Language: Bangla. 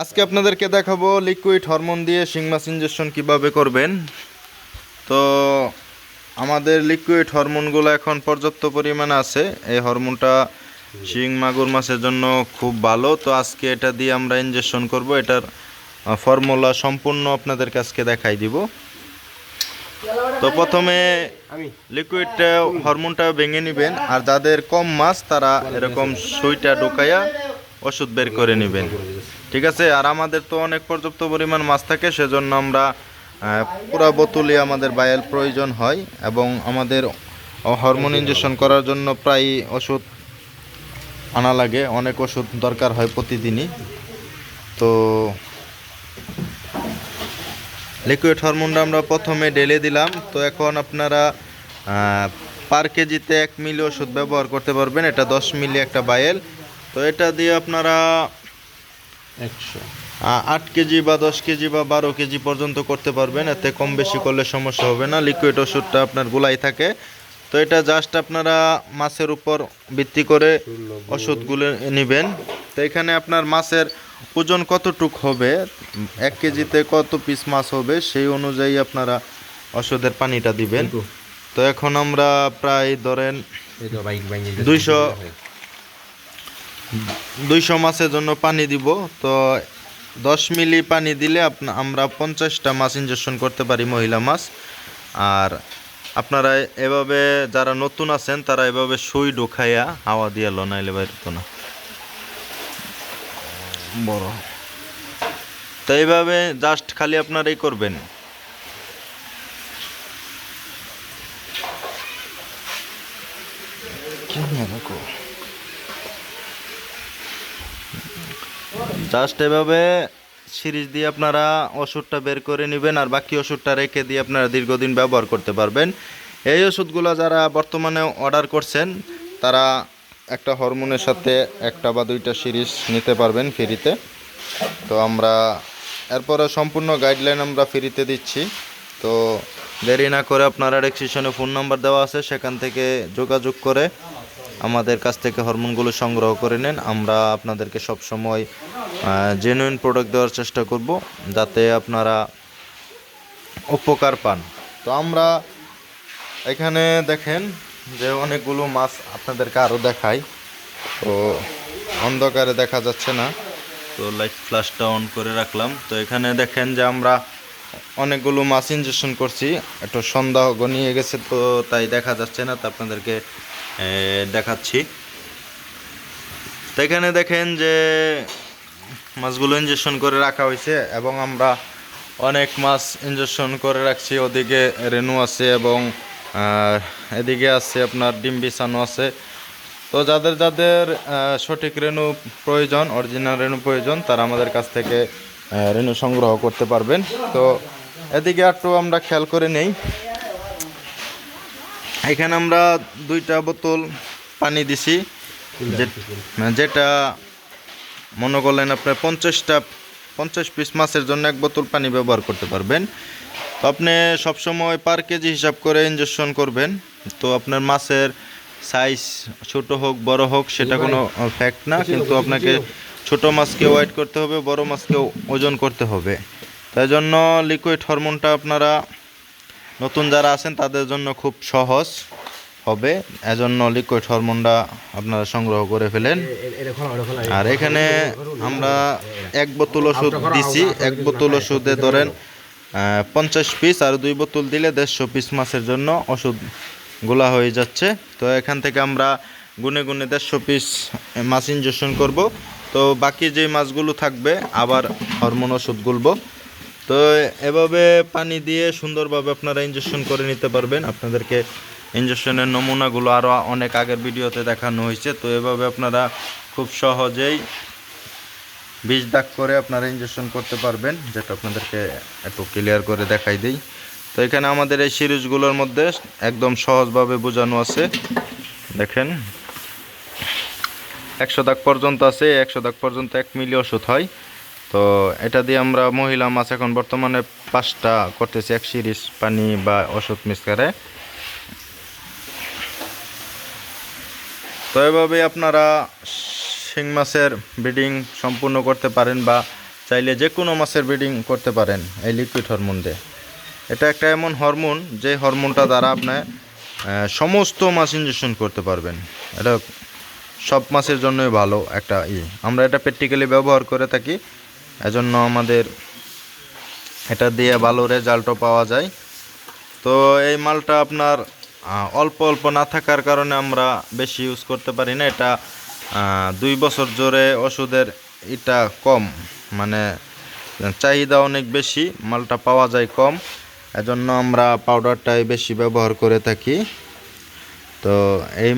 আজকে আপনাদেরকে দেখাবো লিকুইড হরমোন দিয়ে শিং মাছ ইঞ্জেকশন কীভাবে করবেন। তো আমাদের লিকুইড হরমোনগুলো এখন পর্যাপ্ত পরিমাণে আছে। এই হরমোনটা শিং মাগুর মাছের জন্য খুব ভালো। তো আজকে এটা দিয়ে আমরা ইঞ্জেকশন করব। এটার ফর্মুলা সম্পূর্ণ আপনাদেরকে আজকে দেখাই দিব। তো প্রথমে লিকুইডটা হরমোনটা ভেঙে নেবেন। আর যাদের কম মাছ তারা এরকম সুইটা ঢুকাইয়া ওষুধ বের করে নেবেন। ঠিক আছে? আর আমাদের তো অনেক পর্যাপ্ত পরিমাণ মাছ থাকে, সেজন্য আমরা পুরা বোতলই আমাদের বায়াল প্রয়োজন হয় এবং আমাদের হরমোন ইঞ্জেকশন করার জন্য প্রায় ওষুধ আনা লাগে। অনেক ওষুধ দরকার হয় প্রতিদিনই। তো লিকুইড হরমোনটা আমরা প্রথমে ঢেলে দিলাম। তো এখন আপনারা পার কেজিতে এক মিলি ওষুধ ব্যবহার করতে পারবেন। এটা দশ মিলি একটা বায়েল। তো এটা দিয়ে আপনারা আট কেজি বা দশ কেজি বা বারো কেজি পর্যন্ত করতে পারবেন। এতে কম বেশি করলে সমস্যা হবে না। লিকুইড ওষুধটা আপনার গুলাই থাকে। তো এটা জাস্ট আপনারা মাছের উপর ভিত্তি করে ওষুধগুলো নেবেন। তো এখানে আপনার মাছের ওজন কতটুক হবে? এক কেজিতে কত পিস মাছ হবে? সেই অনুযায়ী আপনারা ওষুধের পানিটা দিবেন। তো এখন আমরা প্রায় ধরেন দুইশো দুইশো মাছের জন্য পানি দিব। তো দশ মিলি পানি দিলে আমরা পঞ্চাশটা মাছ ইনজেকশন করতে পারি মহিলা মাছ। আর আপনারা এভাবে যারা নতুন আছেন তারা এভাবে সুই ঢুকাইয়া হাওয়া দিয়ে লনাইলে বাইরতো না। বড়। তো এইভাবে জাস্ট খালি আপনারাই করবেন। জাস্ট এভাবে সিরিজ দিয়ে আপনারা ওষুধটা বের করে নেবেন আর বাকি ওষুধটা রেখে দিয়ে আপনারা দীর্ঘদিন ব্যবহার করতে পারবেন। এই ওষুধগুলো যারা বর্তমানে অর্ডার করছেন, তারা একটা হরমোনের সাথে একটা বা দুইটা সিরিজ নিতে পারবেন ফ্রিতে তো আমরা এরপরে সম্পূর্ণ গাইডলাইন আমরা ফ্রিতে দিচ্ছি। তো দেরি না করে আপনারা রেক্সিশনে ফোন নাম্বার দেওয়া আছে, সেখান থেকে যোগাযোগ করে আমাদের কাছ থেকে হরমোনগুলো সংগ্রহ করে নেন। আমরা আপনাদেরকে সবসময় জেনুইন প্রোডাক্ট দেওয়ার চেষ্টা করব যাতে আপনারা উপকার পান। তো আমরা এখানে দেখেন যে অনেকগুলো মাছ আপনাদেরকে আরও দেখাই। তো অন্ধকারে দেখা যাচ্ছে না। তো লাইট ফ্ল্যাশটা অন করে রাখলাম। তো এখানে দেখেন যে আমরা অনেকগুলো মাছ ইনজেকশন করছি। একটু সন্দেহ গনিয়ে গেছে তো তাই দেখা যাচ্ছে না। তো আপনাদেরকে দেখাচ্ছি। তো এখানে দেখেন যে মাছগুলো ইনজেকশন করে রাখা হয়েছে এবং আমরা অনেক মাছ ইনজেকশন করে রাখছি। ওদিকে রেনু আছে এবং এদিকে আছে আপনার ডিম বিছানো আছে। তো যাদের যাদের সঠিক রেনু প্রয়োজন অরিজিনাল রেনু প্রয়োজন, তারা আমাদের কাছ থেকে রেনু সংগ্রহ করতে পারবেন। তো এদিকে একটু আমরা খেয়াল করে নেই। এখানে আমরা দুইটা বোতল পানি দিছি। যে- যেটা মনে করলেন আপনার পঞ্চাশটা, পঞ্চাশ পিস মাছের জন্য এক বোতল পানি ব্যবহার করতে পারবেন। তো আপনি সবসময় পার কেজি হিসাব করে ইনজেকশন করবেন। তো আপনার মাছের সাইজ ছোট হোক, বড় হোক, সেটা কোনো ফ্যাক্ট না। কিন্তু আপনাকে ছোট মাছকে ওয়েট করতে হবে, বড় মাছকে ওজন করতে হবে। তাই জন্য লিকুইড হরমোনটা আপনারা নতুন যারা আছেন তাদের জন্য খুব সহজ হবে। এজন্য লিকুইড হরমোনটা আপনারা সংগ্রহ করে ফেলেন। আর এখানে আমরা এক বোতল ওষুধ দিছি। এক বোতল ওষুধে ধরেন পঞ্চাশ পিস আর দুই বোতল দিলে দেড়শো পিস মাছের জন্য ওষুধ গোলা হয়ে যাচ্ছে। তো এখান থেকে আমরা গুনে গুনে দেড়শো পিস মাছ ইনজেকশন করব। তো বাকি যে মাছগুলো থাকবে আবার হরমোন ওষুধ গুলব। তো এভাবে পানি দিয়ে সুন্দরভাবে আপনারা ইনজেকশন করে নিতে পারবেন। আপনাদেরকে ইনজেকশনের নমুনাগুলো আরও অনেক আগের ভিডিওতে দেখানো হয়েছে। তো এভাবে আপনারা খুব সহজেই বিষ দাগ করে আপনারা ইনজেকশন করতে পারবেন। যেটা আপনাদেরকে একটু ক্লিয়ার করে দেখাই দিই। তো এখানে আমাদের এই সিরিজগুলোর মধ্যে একদম সহজভাবে বোঝানো আছে। দেখেন, একশো দাগ পর্যন্ত আছে, একশো দাগ পর্যন্ত এক মিলি ওষুধ হয়। তো এটা দিয়ে আমরা মহিলা মাছ এখন বর্তমানে পাঁচটা করতেছি, এক সিরিজ পানি বা ওষুধ মিক্স করে তো এভাবে আপনারা শিং মাছের ব্রিডিং সম্পূর্ণ করতে পারেন বা চাইলে যে কোনো মাছের ব্রিডিং করতে পারেন এই লিকুইড হরমোন দিয়ে। এটা একটা এমন হরমোন, যে হরমোনটা দ্বারা আপনি সমস্ত মাছ ইঞ্জেকশন করতে পারবেন। এটা সব মাছের জন্যই ভালো একটা ই। আমরা এটা প্র্যাকটিক্যালি ব্যবহার করে থাকি। এজন্য আমাদের এটা দিয়ে ভালো রেজাল্টও পাওয়া যায়। তো এই মালটা আপনার অল্প অল্প না থাকার কারণে আমরা বেশি ইউজ করতে পারি না। এটা দুই বছর জোরে ওষুধের এটা কম মানে চাহিদা অনেক বেশি, মালটা পাওয়া যায় কম। এজন্য আমরা পাউডারটাই বেশি ব্যবহার করে থাকি। তো এই